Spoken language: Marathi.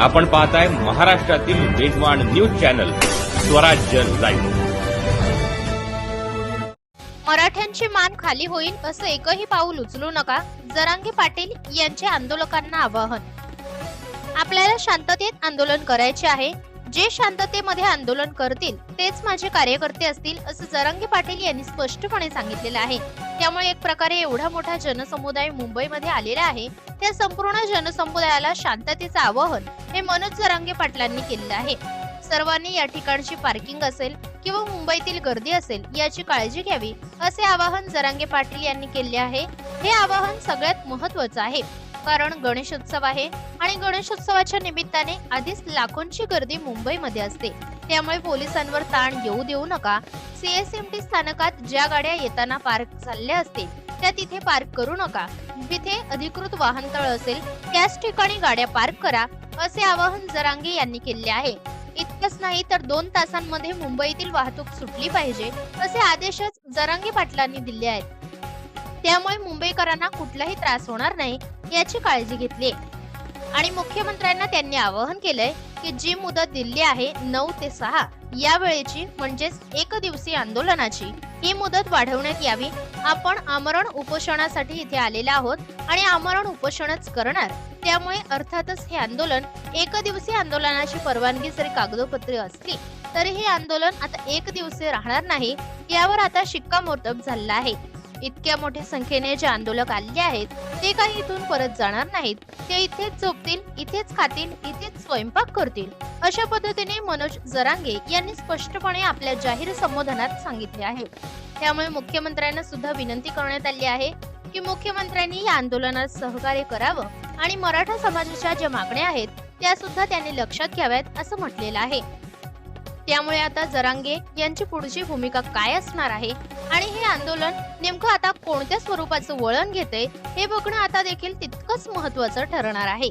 आपण पाहताय महाराष्ट्रातील वेगवान न्यूज चॅनल स्वराज्य लाईव्ह. मराठ्यांची मान खाली होईल असं एकही पाऊल उचलू नका जरांगी पाटील यांचे आंदोलकांना आवाहन. आपल्याला शांततेत आंदोलन करायचे आहे जे शांततेमध्ये आंदोलन करतील तेच माझे कार्यकर्ते असतील असं जरांगे पाटील यांनी स्पष्टपणे सांगितलेलं आहे. त्यामुळे एक प्रकारे एवढा मोठा जनसमुदाय मुंबईमध्ये आलेला आहे त्या संपूर्ण जनसमुदायाला शांततेचं आवाहन हे मनोज जरांगे पाटलांनी केलेलं आहे. सर्वांनी या ठिकाणची पार्किंग असेल किंवा मुंबईतील गर्दी असेल याची काळजी घ्यावी असे आवाहन जरांगे पाटील यांनी केले आहे. हे आवाहन सगळ्यात महत्वाचं आहे. कारण गणेशोत्सव आहे आणि गणेशोत्सवाच्या निमित्ताने आधीच लाखोंची गर्दी मुंबईमध्ये असते. त्यामुळे पोलिसांवर ताण येऊ देऊ नका. सीएसएमटी स्थानकात ज्या गाड्या येताना पार्क झाल्या असतील त्या तिथे पार्क करू नका. जिथे अधिकृत वाहनतळ असेल त्याच ठिकाणी गाड्या पार्क करा असे आवाहन जरांगे यांनी केले आहे. इतकंच नाही तर दोन तासांमध्ये मुंबईतील वाहतूक सुटली पाहिजे असे आदेशच जरांगे पाटलांनी दिले आहेत. त्यामुळे मुंबईकरांना कुठलाही त्रास होणार नाही याची काळजी घेतली. आणि मुख्यमंत्र्यांना त्यांनी आवाहन केलंय की जी मुदत दिली आहे नऊ ते सहा या वेळेची म्हणजेच एक दिवसीय आंदोलनाची ही मुदत वाढवण्यात यावी. आपण आमरण उपोषणासाठी इथे आलेले आहोत आणि आमरण उपोषणच करणार. त्यामुळे अर्थातच हे आंदोलन एक दिवसीय आंदोलनाची परवानगी जरी कागदोपत्री असली तरी हे आंदोलन आता एक दिवसीय राहणार नाही यावर आता शिक्कामोर्तब झालेला आहे. इतक्या मोठ्या संख्येने जे आंदोलक आलेले आहेत ते काही इथून परत जाणार नाहीत. ते इथेच झोपतील इथेच खातील इथेच स्वयंपाक करतील. अशा पद्धतीने मनोज जरांगे यांनी स्पष्टपणे आपल्या जाहीर संबोधनात सांगितले आहे. त्यामुळे मुख्यमंत्र्यांना सुद्धा विनंती करण्यात आली आहे की मुख्यमंत्र्यांनी या आंदोलनात सहकार्य करावं आणि मराठा समाजाच्या ज्या मागण्या आहेत त्या सुद्धा त्यांनी लक्षात घ्याव्यात असं म्हटलेलं आहे. त्यामुळे आता जरांगे यांची पुढची भूमिका काय असणार आहे? आणि हे आंदोलन नेमकं आता कोणत्या स्वरूपाचं वळण घेते हे बघणं आता देखील तितकंच महत्वाचं ठरणार आहे.